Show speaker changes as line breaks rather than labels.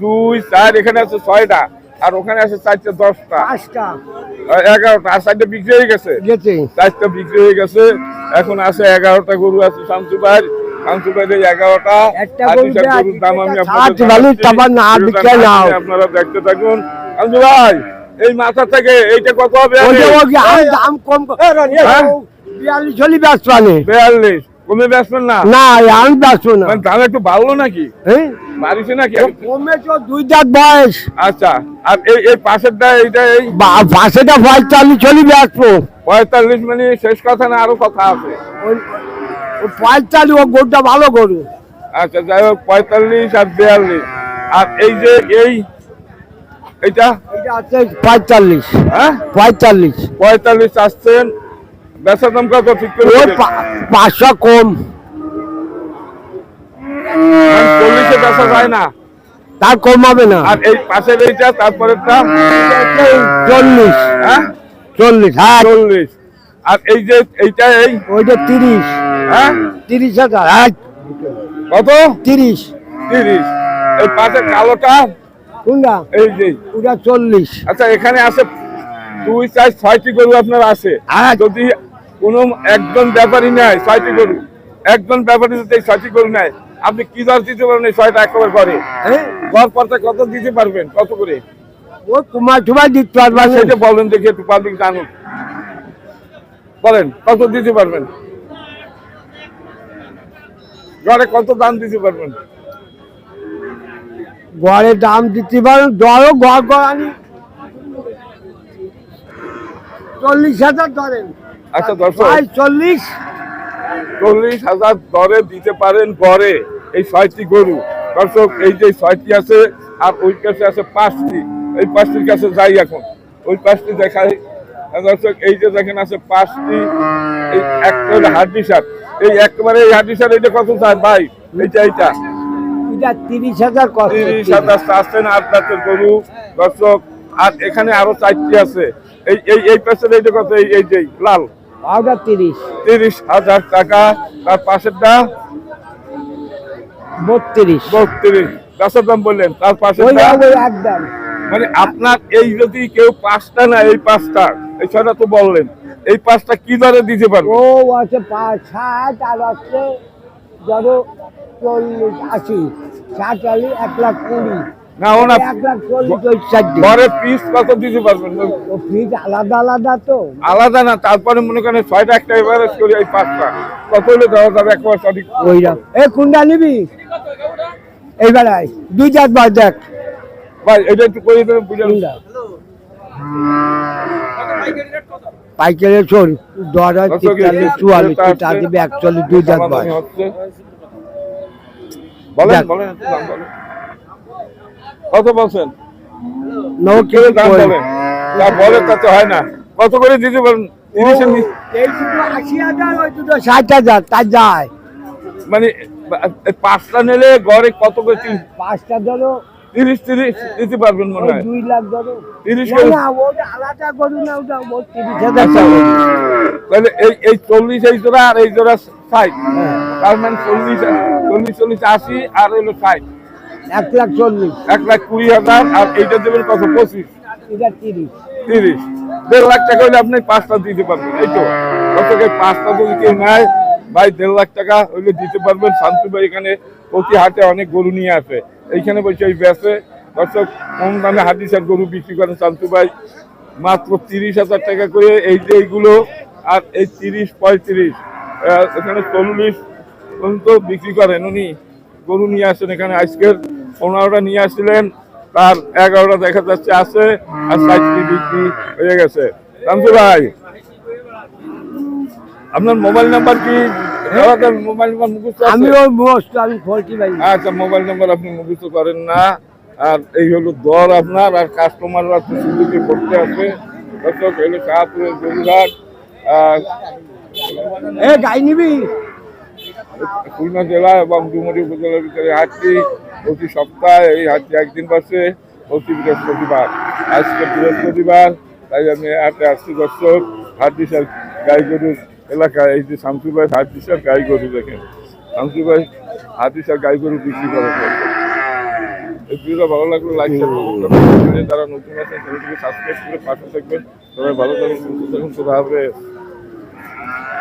দুই চার এখানে আছে ছয়টা আর ওখানে আছে চারটে দশটা। এগারোটা আর চারটে বিক্রি হয়ে গেছে। চারটা বিক্রি হয়ে গেছে। এখন আছে এগারোটা গরু আছে। টেনে আপনারা দেখতে থাকুন। শামসু ভাই এই মাথা থেকে এইটা কত হবে?
ওটা দাম কম? বিয়াল্লিশ হলে ব্যস্ত
বিয়াল্লিশ। কমে বেচবেন না?
না আমি ব্যস্ত না।
মানে দাম একটু বাড়লো নাকি?
হ্যাঁ?
বাড়িছে নাকি?
কমে তো দুই দাঁত বয়স।
আচ্ছা আর এই এই পাশেরটা এইটা এই
পাশেটা পঁয়তাল্লিশ হলে ব্যস্ত
পঁয়তাল্লিশ মানে শেষ কথা না আরও কথা আছে?
পঁয়তাল্লিশ ও গরুটা ভালো গরু।
আচ্ছা যাই হোক পঁয়তাল্লিশ আর বিয়াল্লিশ। আর এই যে এই এইটা?
পঁয়তাল্লিশ।
হ্যাঁ?
পঁয়তাল্লিশ।
পঁয়তাল্লিশ আসছেন। বেচার দাম কত? ঠিক করে
পাঁচশো কম।
বেচা যায় না।
তার কম হবে না।
আর এই পাশের এইটা তারপরেরটা?
চল্লিশ।
হ্যাঁ?
চল্লিশ হ্যাঁ
চল্লিশ। আর এই যে এইটা এই?
ওইটা তিরিশ।
হ্যাঁ?
তিরিশ হাজার। হ্যাঁ
কত?
তিরিশ।
তিরিশ। এই পাশের কালোটা?
কোনটা?
এই যে।
ওটা চল্লিশ।
আচ্ছা এখানে আছে দুই চার ছয়টি গরু আপনার আছে। যদি কোনো একজন ব্যাপারই নেয় ছয়টি গরু। একজন ব্যাপারী যদি এই ছয়টি গরু নেয় আপনি কি দর দিতে পারবেন এই ছয়টা একেবারে করে
হ্যাঁ?
ঘর পড়তে কত দিতে পারবেন? কত করে?
ও কুমার টুমার দিতে পারবা।
সেটা বলেন দেখি একটু পাবলিক জানুক। বলেন কত দিতে পারবেন? ঘরে কত দাম দিতে পারবেন?
ঘরে দাম দিতে পারো ধরো ঘর ঘর আনি চল্লিশ হাজার ধরেন।
আচ্ছা
ভাই চল্লিশ।
চল্লিশ হাজার দরে দিতে পারেন গড়ে এই ছয়টি গরু। দর্শক এই যে ছয়টি আছে আর ওই কাছে আছে পাঁচটি। এই পাঁচটির কাছে যাই এখন। ওই পাঁচটি দেখাই। দর্শক এই যে দেখেন আছে পাঁচটি এই একটা হাড্ডি সার। এই একবারে এই হাড্ডি সার এইটা কত চান ভাই? এইটা এইটা।
তিরিশ হাজার
তিরিশ হাজার চাচ্ছেন আট দাঁতের গরু। দর্শক আর এখানে আরও চারটি আছে। এই এই এই পাশের এইটা কত? এই এই যে লাল।
ওটা তিরিশ।
তিরিশ হাজার টাকা। তার পাশেরটা
বত্রিশ।
বত্রিশ। দশের দাম বললেন তার পাশে মানে আপনার এই যদি কেউ পাঁচটা না এই পাঁচটা এই ছয়টা তো বললেন এই পাঁচটা কি দরে দিতে পারব?
ও আছে পাঁচ ষাট আর আছে ধরো চল্লিশ আশি ষাট আলি এক লাখ কুড়ি।
না ওনা ঘরে পিস কত দিতে পারবেন
ও ফিজ আলাদা আলাদা তো।
আলাদা না তারপরে মনে করেন ছয়টা একটা এভারেজ করি এই পাঁচটা। কত হলে দেওয়া যাবে? একবার সঠিক
ওইরা এ কুন্ডা নিবি? এইবার আয়। দুই চার বার দেখ।
ভাই এটা একটু করে দেবেন
কুন্ডা পাইকারি শোন
দর্শক,
তেতাল্লিশ চুয়াল্লিশ তুই একচল্লিশ দুই বার।
বলেন বলেন বলেন। কত বলছেন? তাতে হয় না। কত করে দিতে পারেন?
হাজার ষাট হাজার যায়।
মানে পাঁচটা নিলে গড়ে কত করে
পাঁচটা ধরো।
তিরিশ তিরিশ দিতে পারবেন মনে হয়।
দুই লাখ ধরো।
তিরিশ
আলাদা না ওটা তিরিশ হাজার
আচ্ছা, তাহলে এই এই চল্লিশ এই জোড়া আর এই জোড়া ষাট।
হ্যাঁ,
তার মানে চল্লিশ চল্লিশ চল্লিশ আশি আর হলো ষাট।
এক লাখ চল্লিশ।
এক লাখ কুড়ি হাজার আর এইটা দেবেন কত? পঁচিশ।
এটা তিরিশ।
তিরিশ। দেড় লাখ টাকা হলে আপনি পাঁচটা দিতে পারবেন এই তো। কত কে পাঁচটা যদি কেউ নেয় ভাই দেড় লাখ টাকা হইলে দিতে পারবেন। শান্তু ভাই এখানে প্রতি হাটে অনেক গরু নিয়ে আসে। এইখানে বসে এই বেসে দর্শক কম দামে হাদিসার গরু বিক্রি করেন শান্তু ভাই। মাত্র তিরিশ হাজার টাকা করে এই যে এইগুলো আর এই তিরিশ পঁয়ত্রিশ এখানে চল্লিশ পর্যন্ত বিক্রি করেন উনি। গরু নিয়ে আসেন এখানে আজকের। পনেরোটা নিয়ে আসছিলেন তার এগারোটা দেখা যাচ্ছে আছে আর সাইটটি বিক্রি হয়ে গেছে। শামসু ভাই আপনার মোবাইল নাম্বার কি? মোবাইল নাম্বার মুখস্থ আছে?
আমি আমি ফোরটি ভাই
আচ্ছা মোবাইল নাম্বার আপনি মুখস্থ করেন না। আর এই হলো দর আপনার আর কাস্টমাররা সুযোগে করতে আছে দর্শক হলো শাহপুরের গরুঘাট
এ গাই নিবি?
খুলনা জেলা এবং ডুমুরি উপজেলার ভিতরে হাটটি প্রতি সপ্তাহে এই হাটটি একদিন বসে, প্রতি বৃহস্পতিবার। আজকে বৃহস্পতিবার, তাই আমি হাটে আসছি দর্শক, হাট দিশার গাই গরুর এলাকায়, এই যে শামসুভাই হাট দিশার গাই গরু দেখেন। শামসুভাই হাট দিশার গাই গরু বিক্রি করে ভালো লাগলে লাইক নতুন আছেন, চ্যানেলটিকে করে থাকবেন। সবাই ভালো থাকুন সুস্থ থাকুন